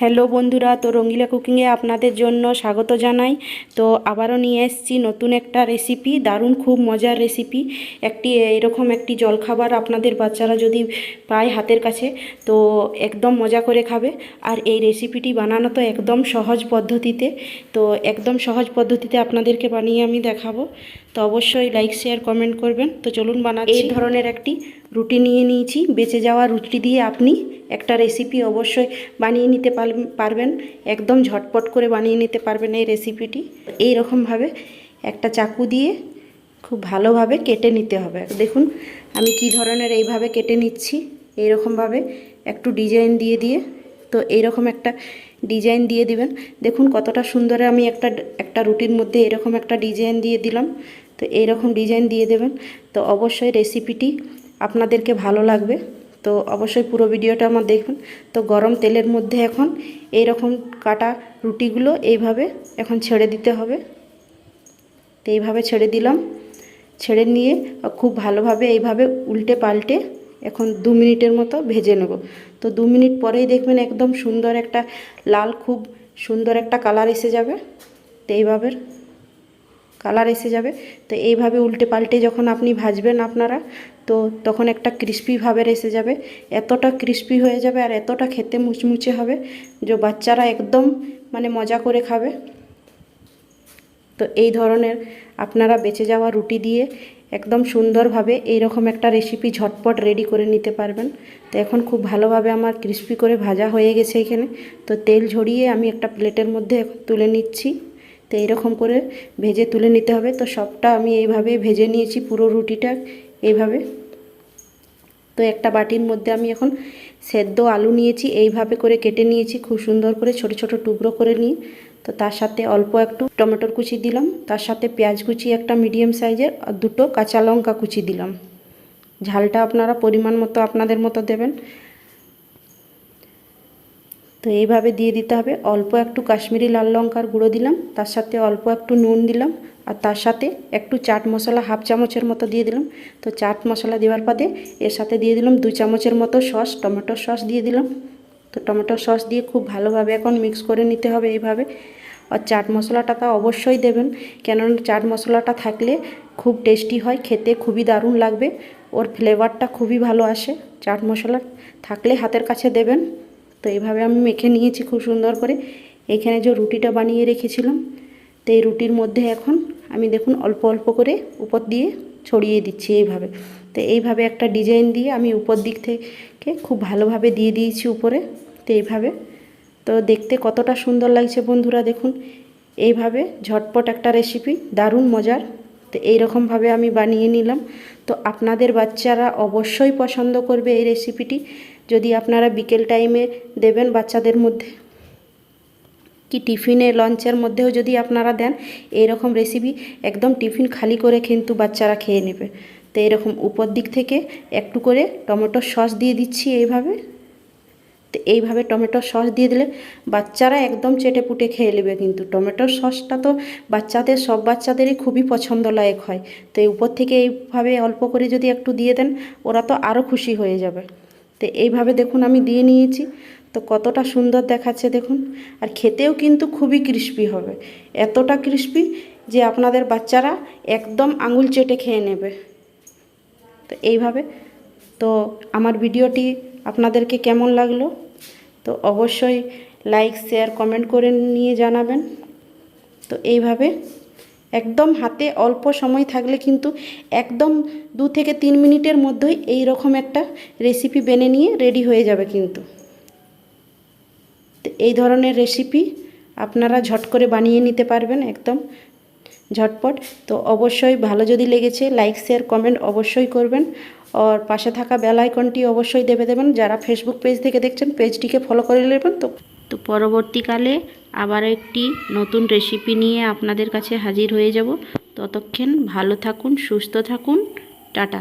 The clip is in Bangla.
হ্যালো বন্ধুরা, তো রঙ্গিলা কুকিংয়ে আপনাদের জন্য স্বাগত জানাই। তো আবারও নিয়ে এসেছি নতুন একটা রেসিপি দারুণ খুব মজার রেসিপি একটি, এরকম একটি জলখাবার আপনাদের বাচ্চারা যদি পায় হাতের কাছে, তো একদম মজা করে খাবে। আর এই রেসিপিটি বানানো তো একদম সহজ পদ্ধতিতে, তো একদম সহজ পদ্ধতিতে আপনাদেরকে বানিয়ে আমি দেখাবো। তো অবশ্যই লাইক শেয়ার কমেন্ট করবেন। তো চলুন বানাচ্ছি। এই ধরনের একটি রুটি নিয়ে নিয়েছি। বেঁচে যাওয়া রুটি দিয়ে আপনি একটা রেসিপি অবশ্যই বানিয়ে নিতে পারবেন। একদম ঝটপট করে বানিয়ে নিতে পারবেন এই রেসিপিটি এই রকমভাবে একটা চাকু দিয়ে খুব ভালোভাবে কেটে নিতে হবে। দেখুন, আমি কি ধরনের এইভাবে কেটে নিচ্ছি। এইরকমভাবে একটু ডিজাইন দিয়ে দিয়ে। তো এইরকম একটা ডিজাইন দিয়ে দিবেন। দেখুন, কতটা সুন্দর আমি একটা একটা রুটির মধ্যে এরকম একটা ডিজাইন দিয়ে দিলাম। তো এইরকম ডিজাইন দিয়ে দেবেন। তো অবশ্যই রেসিপিটি আপনাদেরকে ভালো লাগবে। তো অবশ্যই পুরো ভিডিওটা আমার দেখবেন তো গরম তেলের মধ্যে এখন এই রকম কাটা রুটিগুলো এইভাবে এখন ছেড়ে দিতে হবে। তো এইভাবে ছেড়ে দিলাম। ছেড়ে নিয়ে খুব ভালোভাবে এইভাবে উল্টে পাল্টে এখন দু মিনিটের মতো ভেজে নেব। তো দু মিনিট পরেই দেখবেন একদম সুন্দর একটা, লাল খুব সুন্দর একটা কালার এসে যাবে। তো এইভাবে কালার এসে যাবে। তো এইভাবে উল্টে পাল্টে যখন আপনি ভাজবেন আপনারা, তো তখন একটা ক্রিস্পি ভাবের এসে যাবে। এতটা ক্রিস্পি হয়ে যাবে আর এতটা খেতে মুচমুচে হবে যে বাচ্চারা একদম মানে মজা করে খাবে। তো এই ধরনের আপনারা বেঁচে যাওয়া রুটি দিয়ে একদম সুন্দরভাবে এইরকম একটা রেসিপি ঝটপট রেডি করে নিতে পারবেন। তো এখন খুব ভালোভাবে আমার ক্রিস্পি করে ভাজা হয়ে গেছে এখানে। তো তেল ঝরিয়ে আমি একটা প্লেটের মধ্যে তুলে নিচ্ছি। তো এইরকম করে ভেজে তুলে নিতে হবে। তো সবটা আমি এইভাবে ভেজে নিয়েছি পুরো রুটিটা এইভাবে। তো একটা বাটির মধ্যে আমি এখন সেদ্ধ আলু নিয়েছি, এইভাবে করে কেটে নিয়েছি, খুব সুন্দর করে ছোট ছোট টুকরো করে নিয়ে। তো তার সাথে অল্প একটু টমেটোর কুচি দিলাম, তার সাথে পেঁয়াজ কুচি একটা মিডিয়াম সাইজের আর দুটো কাঁচা লঙ্কা কুচি দিলাম। ঝালটা আপনারা পরিমাণ মতো আপনাদের মতো দেবেন। তো এইভাবে দিয়ে দিতে হবে। অল্প একটু কাশ্মীরি লাল লঙ্কার গুঁড়ো দিলাম, তার সাথে অল্প একটু নুন দিলাম, আর তার সাথে একটু চাট মশলা হাফ চামচের মতো দিয়ে দিলাম। তো চাট মশলা দেওয়ার পরে এর সাথে দিয়ে দিলাম দু চামচের মতো সস, টমেটো সস দিয়ে দিলাম। তো টমেটো সস দিয়ে খুব ভালোভাবে এখন মিক্স করে নিতে হবে এইভাবে। আর চাট মশলাটা তো অবশ্যই দেবেন, কেননা চাট মশলাটা থাকলে খুব টেস্টি হয়, খেতে খুবই দারুণ লাগবে। ওর ফ্লেভারটা খুবই ভালো আসে। চাট মশলা থাকলে হাতের কাছে দেবেন। তো এইভাবে আমি মেখে নিয়েছি খুব সুন্দর করে। এখানে যে রুটিটা বানিয়ে রেখেছিলাম, তো এই রুটির মধ্যে এখন আমি দেখুন অল্প অল্প করে উপর দিয়ে ছড়িয়ে দিচ্ছি এইভাবে। তো এইভাবে একটা ডিজাইন দিয়ে আমি উপর দিক থেকে খুব ভালোভাবে দিয়ে দিয়েছি উপরে। তো এইভাবে। তো দেখতে কতটা সুন্দর লাগছে বন্ধুরা দেখুন। এইভাবে ঝটপট একটা রেসিপি দারুণ মজার। তো এইরকমভাবে আমি বানিয়ে নিলাম। তো আপনাদের বাচ্চারা অবশ্যই পছন্দ করবে এই রেসিপিটি যদি আপনারা বিকেল টাইমে দেবেন বাচ্চাদের মধ্যে। কি টিফিনে লঞ্চের মধ্যেও যদি আপনারা দেন, এইরকম রেসিপি একদম টিফিন খালি করে কিন্তু বাচ্চারা খেয়ে নেবে। তো এরকম উপর দিক থেকে একটু করে টমেটো সস দিয়ে দিচ্ছি এইভাবে। তো এইভাবে টমেটো সস দিয়ে দিলে বাচ্চারা একদম চেটে পুটে খেয়ে নেবে কিন্তু। টমেটোর সসটা তো বাচ্চাদের, সব বাচ্চাদেরই খুবই পছন্দ লায়ক হয়। তো এই উপর থেকে এইভাবে অল্প করে যদি একটু দিয়ে দেন, ওরা তো আরও খুশি হয়ে যাবে। তো এইভাবে দেখুন আমি দিয়ে নিয়েছি। তো কতটা সুন্দর দেখাচ্ছে দেখুন। আর খেতেও কিন্তু খুবই ক্রিস্পি হবে। এতটা ক্রিস্পি যে আপনাদের বাচ্চারা একদম আঙুল চেটে খেয়ে নেবে। তো এইভাবে। তো আমার ভিডিওটি আপনাদেরকে কেমন লাগল? তো অবশ্যই লাইক শেয়ার কমেন্ট করে নিয়ে জানাবেন। তো এইভাবে। একদম হাতে অল্প সময় থাকলে কিন্তু একদম দু থেকে তিন মিনিটের মধ্যেই এই রকম একটা রেসিপি বেনে নিয়ে রেডি হয়ে যাবে কিন্তু। এই ধরনের রেসিপি আপনারা ঝট করে বানিয়ে নিতে পারবেন একদম ঝটপট। তো অবশ্যই ভালো যদি লেগেছে লাইক শেয়ার কমেন্ট অবশ্যই করবেন। আর পাশে থাকা বেল আইকনটি অবশ্যই দেবে দেবেন। যারা ফেসবুক পেজ থেকে দেখছেন পেজটিকে ফলো করে নেবেন। তো তো পরবর্তীকালে আবার একটি নতুন রেসিপি নিয়ে আপনাদের কাছে হাজির হয়ে যাব। ততক্ষণ ভালো থাকুন, সুস্থ থাকুন। টাটা।